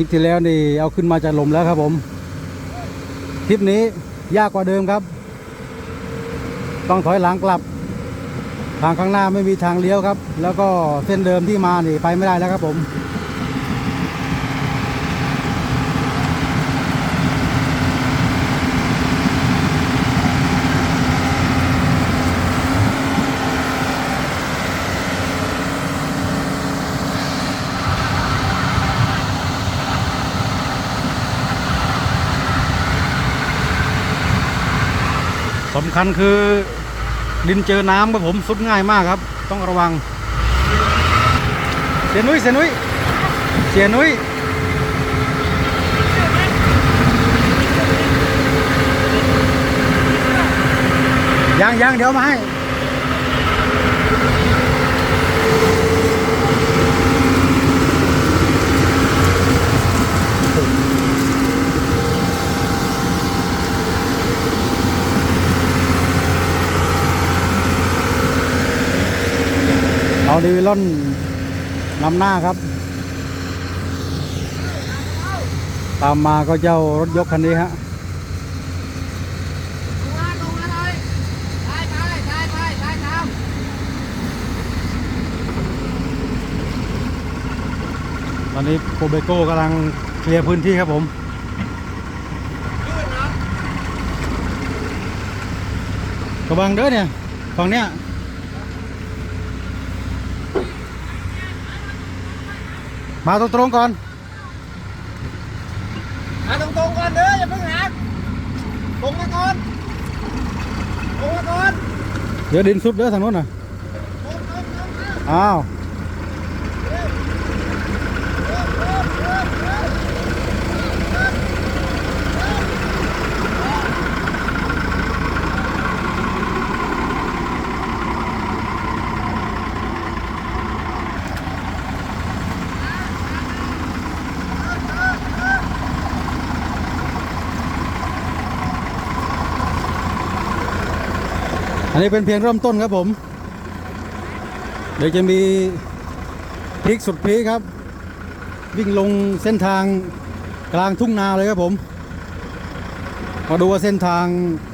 ลิปที่แล้วนี่เอาขึ้นมาจากลมแล้วครับผม คลิปนี้ยากกว่าเดิมครับ ต้องถอยหลังกลับ ทางข้างหน้าไม่มีทางเลี้ยวครับ แล้วก็เส้นเดิมที่มานี่ไปไม่ได้แล้วครับผม สำคัญคือดินเจอน้ำครับผมสุดง่ายมากครับ ต้องระวัง เสียนุ้ยเสียนุ้ยเสียนุ้ยยังยังเดี๋ยวมาให้ เอาดีวิลอนนำหน้าครับ ตามมาก็เจ้ารถยกคันนี้ฮะลงมาลงมาเลยไปไปไปไปไปตามตอนนี้โปรเบโก้กำลังเคลียร์พื้นที่ครับผมยืดนะระวังเด้อเนี่ยฝั่งเนี้ย มาตรงๆก่อน มาตรงๆก่อนเด้ออย่าเพิ่งหักตรงมาก่อนตรงมาก่อนเดี๋ยวดินซุดเด้อทางโน้นน่ะ ตรงตรงตรงมาอ้าว อันนี้เป็นเพียงเริ่มต้นครับผม เดี๋ยวจะมีพลิกสุดพลิกครับ วิ่งลงเส้นทางกลางทุ่งนาเลยครับผม มาดูว่าเส้นทาง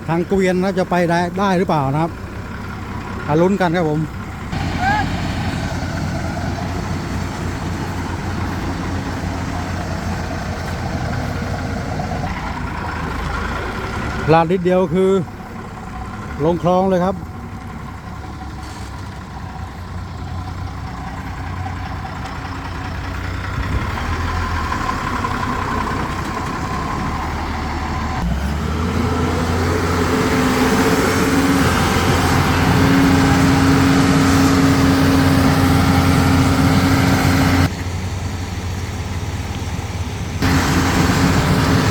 ทางเกวียนนะจะไปได้ได้หรือเปล่านะครับอาลุ้นกันครับผมลาดนิดเดียวคือ ลงคลองเลยครับ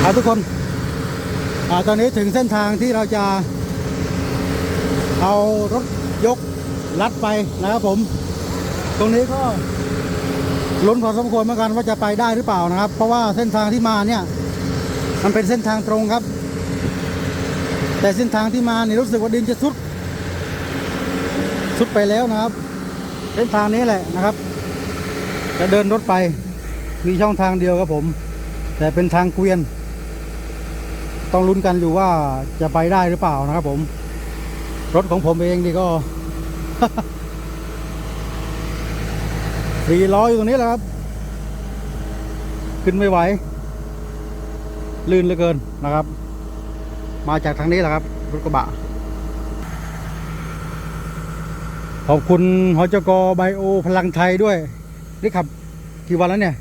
ครับ ทุกคนอตอนนี้ถึงเส้นทางที่เราจะ เอารถยกลัดไปนะครับผม ตรงนี้ก็ลุ้นพอสมควรเหมือนกันว่าจะไปได้หรือเปล่านะครับ เพราะว่าเส้นทางที่มาเนี่ย มันเป็นเส้นทางตรงครับ แต่เส้นทางที่มาเนี่ยรู้สึกว่าดินจะสุดสุดไปแล้วนะครับ เส้นทางนี้แหละนะครับ จะเดินรถไปมีช่องทางเดียวครับผม แต่เป็นทางเกวียน ต้องลุ้นกันอยู่ว่าจะไปได้หรือเปล่านะครับผม รถของผมเองนี่ก็สี่ล้ออยู่ตรงนี้แหละครับ ขึ้นไม่ไหว ลื่นเหลือเกินนะครับ มาจากทางนี้แหละครับ รถกระบะ ขอบคุณหจกไบโอพลังไทยด้วยนี่ขับกี่วันแล้วเนี่ย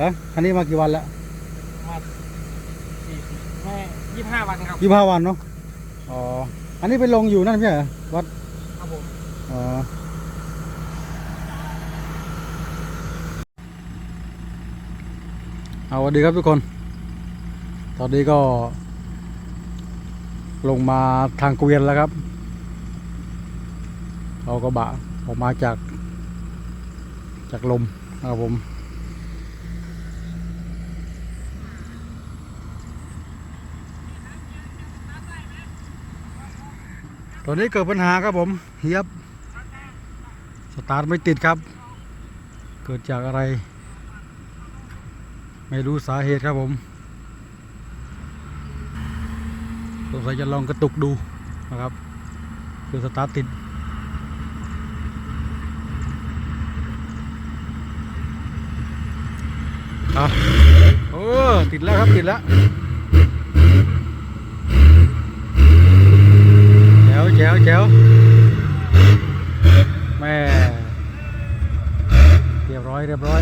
ฮะคันนี้มากี่วันแล้วมาสี่แม่ยี่สิบห้าวันครับยี่ห้าวันเนาะอ๋อ อันนี้ไปลงอยู่นั่นไม่ใช่เหรอวัดครับผมอ๋อเอาสวัสดีครับทุกคน ตอนนี้ก็ ลงมาทางเกวียนแล้วครับเอากระบะออกมาจาก จากลมนะครับผม ตอนนี้เกิดปัญหาครับผมเฮียบสตาร์ทไม่ติดครับ เกิดจากอะไร ไม่รู้สาเหตุครับผมสงสัยจะลองกระตุกดูนะครับคือสตาร์ทติดอะโอ้ติดแล้วครับติดแล้วแจ๋วแจ๋วแจ๋วแม่เรียบร้อยเรียบร้อย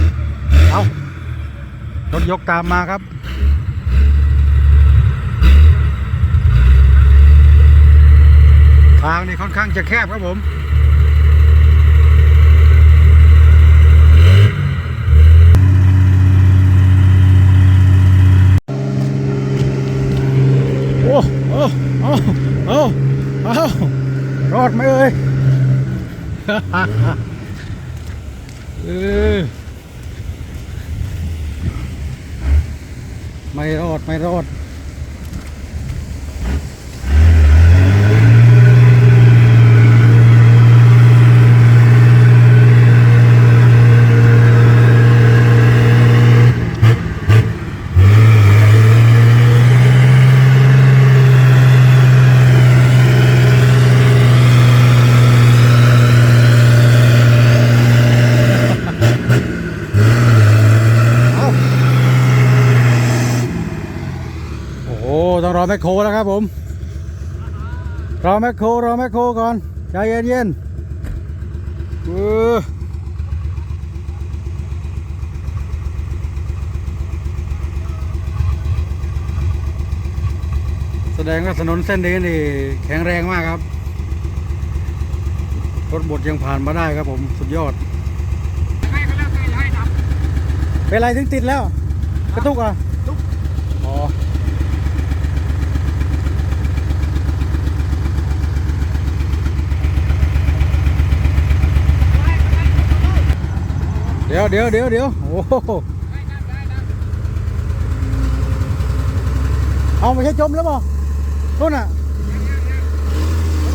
เอารถยกตามมาครับทางนี่ค่อนข้างจะแคบครับผม โอ้ โอ้ โอ้ โอ้ เอารอดไหมเอ่ยเออไม่รอด ไม่รอด เอาโอ้โห ต้องรอแม คโครแล้วครับผม รอแมคโครรอแมคโครก่อน ใจเย็นเย็นเออแสดงว่าถนนเส้นนี้นี่แข็งแรงมากครับ รถบดยังผ่านมาได้ครับผมสุดยอดเป็นไรถึงติดแล้ว กระตุกอะ ลุก อ๋อ เดี๋ยวเดี๋ยวเดี๋ยวเดี๋ยวโอ้โหเอาไม่ใช่จมแล้วบ่นู่นน่ะ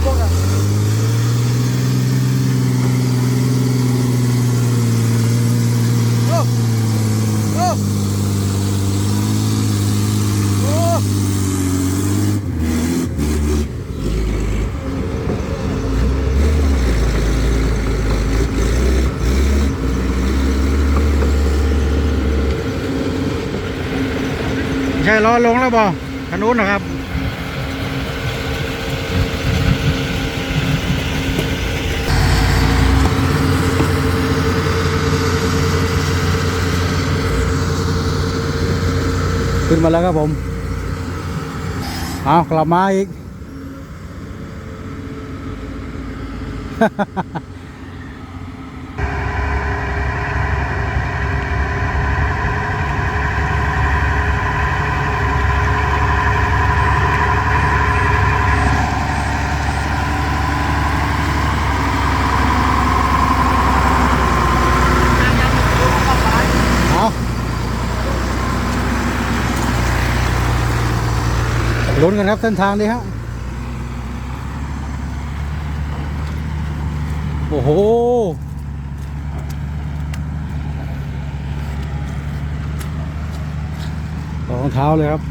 พวกอะโอ้โอ้โอ้ไม่ ใช่ล้อลงแล้วบ่คันนู้นนะครับขึ้นมาแล้วครับผมเอากลับมาอีก เอา ลุ้นกันครับเส้นทางนี้ฮะโอ้โหรองเท้าเลยครับ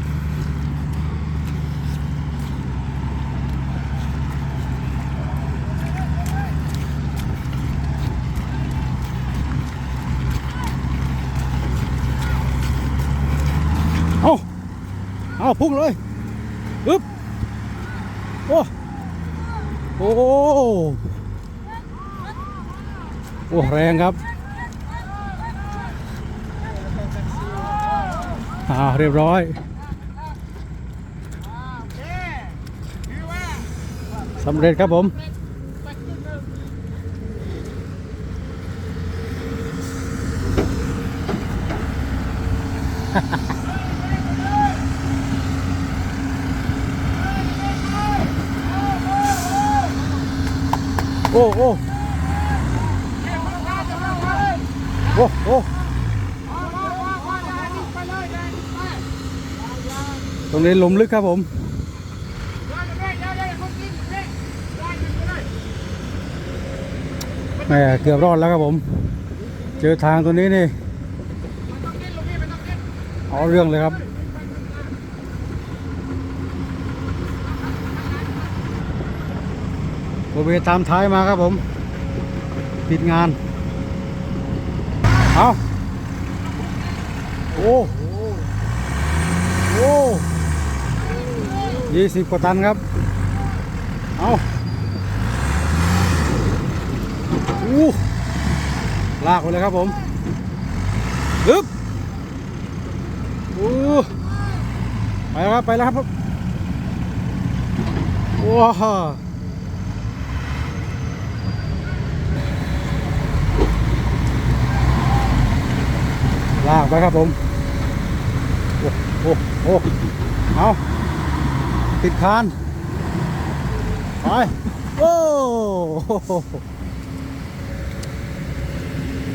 เอาเอาพุ่งเลยอึ๊บ โอ้ โอ้โอ้แรงครับอ่าเรียบร้อยสำเร็จครับผม โอ้ โอ้ โอ้โอตรงนี้หลุมลึกครับผมแม่เกือบรอดแล้วครับผม เจอทางตัวนี้นี่เอาเรื่องเลยครับโอเวตามท้ายมาครับผม ปิดงาน เอาโอ้โอ้ยี่สิบกว่าตันครับ เอาอู้ลากไปเลยครับผมฮึบอู้ไปแล้วครับ ไปแล้วครับ ว้า ลากไปครับผม โอ้โอ้โอ้เอาติดคานไปโอ้โห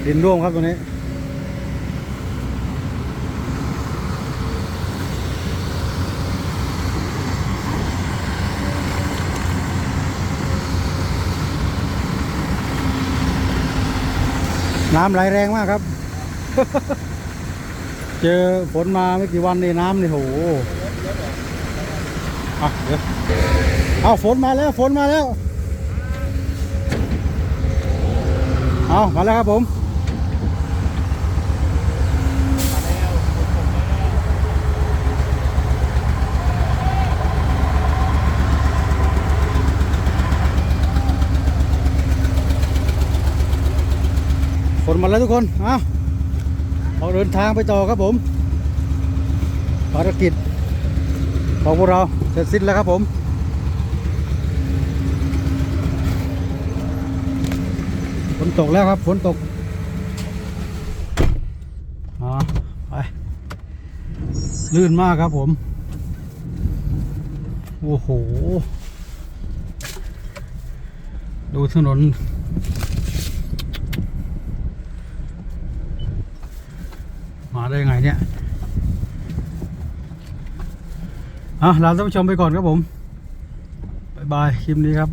ดินร่วมครับตัวนี้น้ำไหลแรงมากครับ เจอฝนมาไม่กี่วันนี่น้ำนี่โหอะเดี๋ยวเอาฝนมาแล้วฝนมาแล้ว เอามาแล้วครับผมฝนมาแล้วทุกคน เอา ออกเดินทางไปต่อครับผมภารกิจของพวกเราเสร็จสิ้นแล้วครับผมฝนตกแล้วครับฝนตกอ่าไปลื่นมากครับผม โอ้โห ดูถนน มา ได้ยังไงเนี่ยอะลาท่านผู้ชมไปก่อนครับผมบายบายคลิปนี้ครับ